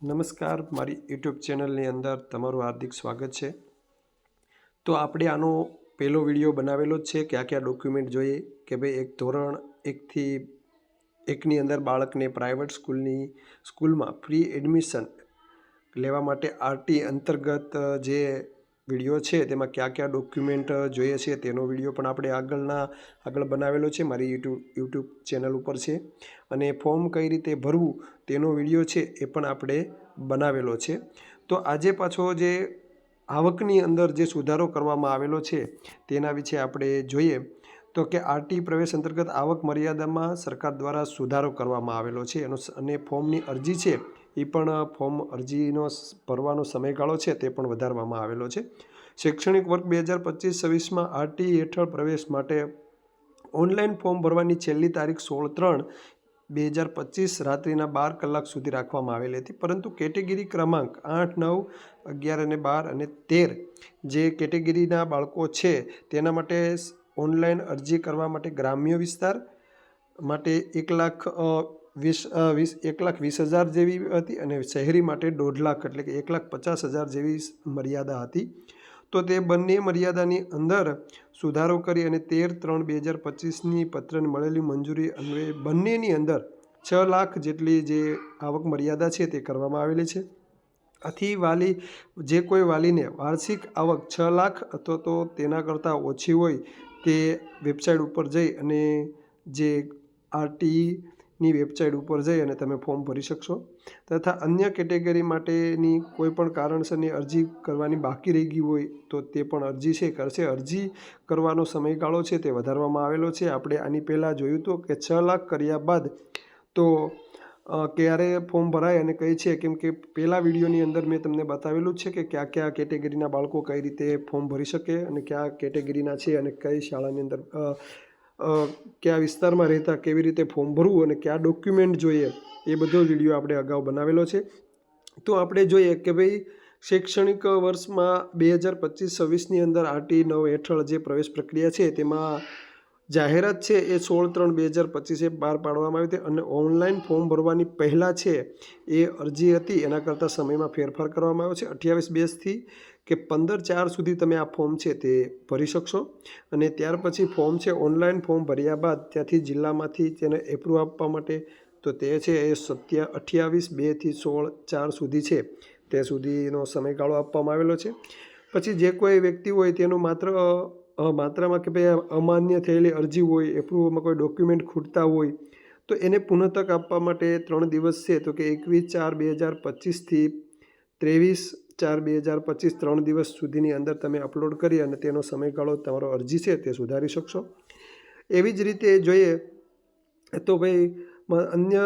નમસ્કાર. મારી યુટ્યુબ ચેનલની અંદર તમારું હાર્દિક સ્વાગત છે. તો આપણે આનો પહેલો વીડિયો બનાવેલો જ છે. કયા કયા ડોક્યુમેન્ટ જોઈએ કે ભાઈ એક ધોરણ એકથી એકની અંદર બાળકને પ્રાઇવેટ સ્કૂલની સ્કૂલમાં ફ્રી એડમિશન લેવા માટે આરટી અંતર્ગત જે વીડિયો છે, તેમાં કયા કયા ડોક્યુમેન્ટ જોઈએ છે, તેનો વીડિયો પણ આપણે આગળના, આગળ બનાવેલો છે, મારી યુટ્યુબ યુટ્યુબ ચેનલ ઉપર છે. અને ફોર્મ કઈ રીતે ભરવું, તેનો વીડિયો છે, એ પણ આપણે બનાવેલો છે. તો આજે પાછો જે આવકની અંદર જે સુધારો કરવામાં આવેલો છે, તેના વિશે આપણે જોઈએ. તો કે આરટી પ્રવેશ અંતર્ગત આવક મર્યાદામાં સરકાર દ્વારા સુધારો કરવામાં આવેલો છે, એનો અને ફોર્મની અરજી છે એ પણ ફોર્મ અરજીનો ભરવાનો સમયગાળો છે તે પણ વધારવામાં આવેલો છે. શૈક્ષણિક વર્ગ બે હજાર પચીસ છવ્વીસમાં આરટી હેઠળ પ્રવેશ માટે ઓનલાઈન ફોર્મ ભરવાની છેલ્લી તારીખ સોળ ત્રણ બે હજાર પચીસ રાત્રિના બાર કલાક સુધી રાખવામાં આવેલી હતી. પરંતુ કેટેગરી ક્રમાંક આઠ, નવ, અગિયાર અને બાર અને તેર જે કેટેગરીના બાળકો છે તેના માટે ઓનલાઈન અરજી કરવા માટે ગ્રામ્ય વિસ્તાર માટે એક લાખ વીસ વીસ, એક લાખ વીસ હજાર જેવી હતી અને શહેરી માટે દોઢ લાખ એટલે કે એક લાખ પચાસ હજાર જેવી મર્યાદા હતી. તો તે બંને મર્યાદાની અંદર સુધારો કરી અને તેર ત્રણ બે હજાર પચીસની પત્રને મળેલી મંજૂરી અન્વયે બંનેની અંદર છ લાખ જેટલી જે આવક મર્યાદા છે તે કરવામાં આવેલી છે. આથી વાલી, જે કોઈ વાલીને વાર્ષિક આવક છ લાખ અથવા તો તેના કરતાં ઓછી હોય તે વેબસાઇટ ઉપર જઈ અને જે આરટીની વેબસાઇટ ઉપર જઈ અને તમે ફોર્મ ભરી શકશો. તથા અન્ય કેટેગરી માટેની કોઈ પણ કારણસરની અરજી કરવાની બાકી રહી ગઈ હોય તો તે પણ અરજી છે. કરશે અરજી કરવાનો સમયગાળો છે તે વધારવામાં આવેલો છે. આપણે આની પહેલાં જોયું હતું કે છ લાખ કર્યા બાદ તો ક્યારે ફોર્મ ભરાય અને કઈ છે? કેમ કે પહેલા વિડીયોની અંદર મેં તમને બતાવેલું છે કે કયા કયા કેટેગરીના બાળકો કઈ રીતે ફોર્મ ભરી શકે અને કયા કેટેગરીના છે અને કઈ શાળાની અંદર કયા વિસ્તારમાં રહેતા, કેવી રીતે ફોર્મ ભરવું અને કયા ડોક્યુમેન્ટ જોઈએ, એ બધો વીડિયો આપણે અગાઉ બનાવેલો છે. તો આપણે જોઈએ કે ભાઈ, શૈક્ષણિક વર્ષમાં બે હજાર પચીસ છવ્વીસની અંદર આરટી નવ હેઠળ જે પ્રવેશ પ્રક્રિયા છે, તેમાં જાહેરાત છે એ સોળ ત્રણ બે હજાર પચીસે બહાર પાડવામાં આવી હતી અને ઓનલાઈન ફોર્મ ભરવાની પહેલાં છે એ અરજી હતી, એના કરતાં સમયમાં ફેરફાર કરવામાં આવ્યો છે. અઠ્યાવીસ બેસથી કે પંદર ચાર સુધી તમે આ ફોર્મ છે તે ભરી શકશો. અને ત્યાર પછી ફોર્મ છે ઓનલાઈન ફોર્મ ભર્યા બાદ ત્યાંથી જિલ્લામાંથી તેને એપ્રુવ આપવા માટે તો તે છે એ સત્ય અઠ્યાવીસ બેથી સોળ ચાર સુધી છે. તે સુધીનો સમયગાળો આપવામાં આવેલો છે. પછી જે કોઈ વ્યક્તિ હોય તેનું માત્ર માત્રામાં કે ભાઈ અમાન્ય થયેલી અરજી હોય એપ્રુવમાં કોઈ ડોક્યુમેન્ટ ખૂટતા હોય, તો એને પુનઃતક આપવા માટે ત્રણ દિવસ છે. તો કે એકવીસ ચાર બે હજાર પચીસથી ત્રેવીસ ચાર બે હજાર પચીસ ત્રણ દિવસ સુધીની અંદર તમે અપલોડ કરી અને તેનો સમયગાળો તમારો અરજી છે તે સુધારી શકશો. એવી જ રીતે જોઈએ તો ભાઈ અન્ય,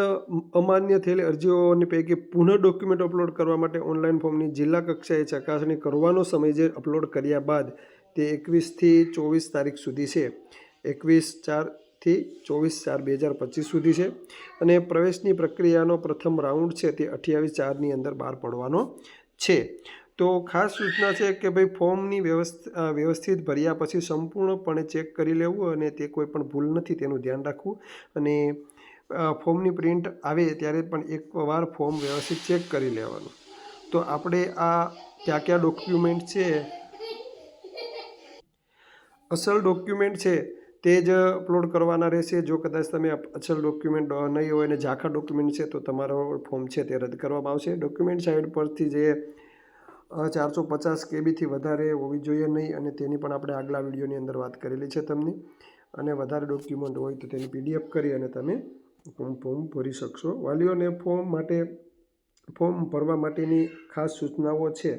અમાન્ય થયેલી અરજીઓની પૈકી પુનઃ ડોક્યુમેન્ટ અપલોડ કરવા માટે ઓનલાઈન ફોર્મની જિલ્લા કક્ષાએ ચકાસણી કરવાનો સમય જે અપલોડ કર્યા બાદ તે એકવીસથી ચોવીસ તારીખ સુધી છે. એકવીસ ચારથી ચોવીસ ચાર બે હજાર પચીસ સુધી છે અને પ્રવેશની પ્રક્રિયાનો પ્રથમ રાઉન્ડ છે તે અઠ્યાવીસ ચારની અંદર બહાર પડવાનો છે. તો ખાસ સૂચના છે કે ભાઈ ફોર્મની વ્યવસ્થ વ્યવસ્થિત ભર્યા પછી સંપૂર્ણપણે ચેક કરી લેવું અને તે કોઈ પણ ભૂલ નથી, તેનું ધ્યાન રાખવું. અને ફોર્મની પ્રિન્ટ આવે ત્યારે પણ એકવાર ફોર્મ વ્યવસ્થિત ચેક કરી લેવાનું. તો આપણે આ કયા કયા ડોક્યુમેન્ટ છે? અસલ ડોક્યુમેન્ટ છે. તે જ અપલોડ કરવાના રહેશે. જો કદાચ તમે અચલ ડોક્યુમેન્ટ નહીં હોય અને ઝાખા ડોક્યુમેન્ટ છે, તો તમારો ફોર્મ છે તે રદ કરવામાં આવશે. ડોક્યુમેન્ટ સાઇડ પરથી જે ચારસો પચાસ કેબીથી વધારે હોવી જોઈએ નહીં અને તેની પણ આપણે આગલા વિડીયોની અંદર વાત કરેલી છે તમને. અને વધારે ડોક્યુમેન્ટ હોય તો તેની પીડીએફ કરી અને તમે ફોર્મ ભરી શકશો. વાલીઓને ફોર્મ માટે ફોર્મ ભરવા માટેની ખાસ સૂચનાઓ છે.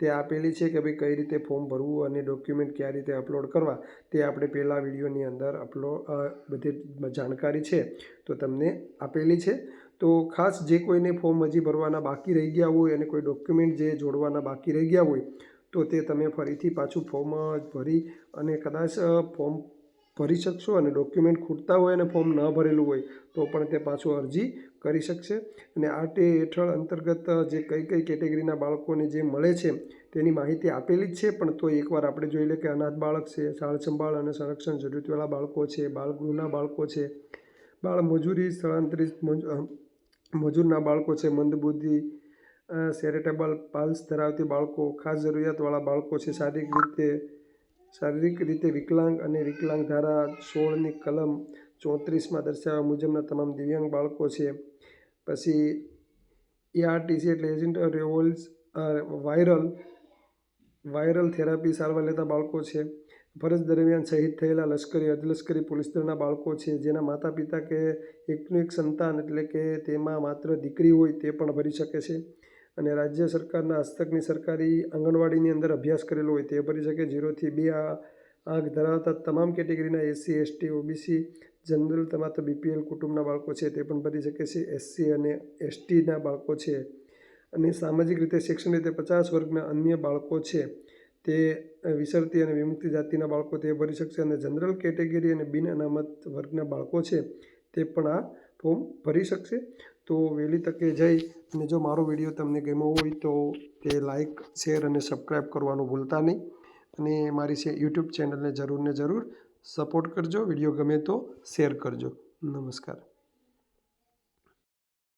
તે આપેલી છે કે ભાઈ કઈ રીતે ફોર્મ ભરવું અને ડોક્યુમેન્ટ કયા રીતે અપલોડ કરવા, તે આપણે પહેલાં વિડીયોની અંદર અપલોડ બધી જાણકારી છે, તો તમને આપેલી છે. તો ખાસ જે કોઈને ફોર્મ હજી ભરવાના બાકી રહી ગયા હોય અને કોઈ ડોક્યુમેન્ટ જે જોડવાના બાકી રહી ગયા હોય, તો તે તમે ફરીથી પાછું ફોર્મ ભરી અને કદાચ ફોર્મ ભરી શકશો અને ડોક્યુમેન્ટ ખૂટતા હોય અને ફોર્મ ન ભરેલું હોય, તો પણ તે પાછું અરજી કરી શકશે. અને આરટી હેઠળ અંતર્ગત જે કઈ કઈ કેટેગરીના બાળકોને જે મળે છે, તેની માહિતી આપેલી જ છે. પણ તો એકવાર આપણે જોઈ લે કે અનાથ બાળક છે સાળ સંભાળ અને સંરક્ષણ જરૂરિયાતવાળા બાળકો છે બાળગૃહના બાળકો છે, બાળ મજૂરી સ્થળાંતરિત મજ- મજૂરના બાળકો છે, મંદબુદ્ધિ સેરેટેબલ પાલ્સ ધરાવતી બાળકો, ખાસ જરૂરિયાતવાળા બાળકો છે, શારીરિક રીતે શારીરિક રીતે વિકલાંગ અને વિકલાંગ ધારા સોળની કલમ ચોત્રીસમાં દર્શાવ્યા મુજબના તમામ દિવ્યાંગ બાળકો છે. પછી એઆરટીસી એટલે એજન્ટ રેવોલ્સ વાયરલ વાયરલ થેરાપી સારવાર લેતા બાળકો છે. ફરજ દરમિયાન શહીદ થયેલા લશ્કરી, અર્ધલશ્કરી પોલીસ દળના બાળકો છે. જેના માતા પિતા કે એકનું એક સંતાન એટલે કે તેમાં માત્ર દીકરી હોય તે પણ ભરી શકે છે. અને રાજ્ય સરકારના હસ્તકની સરકારી આંગણવાડીની અંદર અભ્યાસ કરેલો હોય તે ભરી શકે ઝીરોથી બે આ આંખ ધરાવતા તમામ કેટેગરીના એસસી, એસટી, ઓબીસી, જનરલ તમામ બીપીએલ કુટુંબના બાળકો છે તે પણ ભરી શકે છે એસસી અને એસટીના બાળકો છે. અને સામાજિક રીતે, શૈક્ષણિક રીતે પચાસ વર્ગના અન્ય બાળકો છે તે વિસરતી અને વિમુક્તિ જાતિના બાળકો તે ભરી શકશે અને જનરલ કેટેગરી અને બિન અનામત વર્ગના બાળકો છે તે પણ આ ફોર્મ ભરી શકશે. તો વહેલી તકે જઈ અને જો મારો વીડિયો તમને ગમ્યો હોય તો તે લાઈક, શેર અને સબસ્ક્રાઈબ કરવાનું ભૂલતા નહીં. અને મારી યુટ્યુબ ચેનલને જરૂર ને જરૂર સપોર્ટ કરજો. વીડિયો ગમે તો શેર કરજો. નમસ્કાર.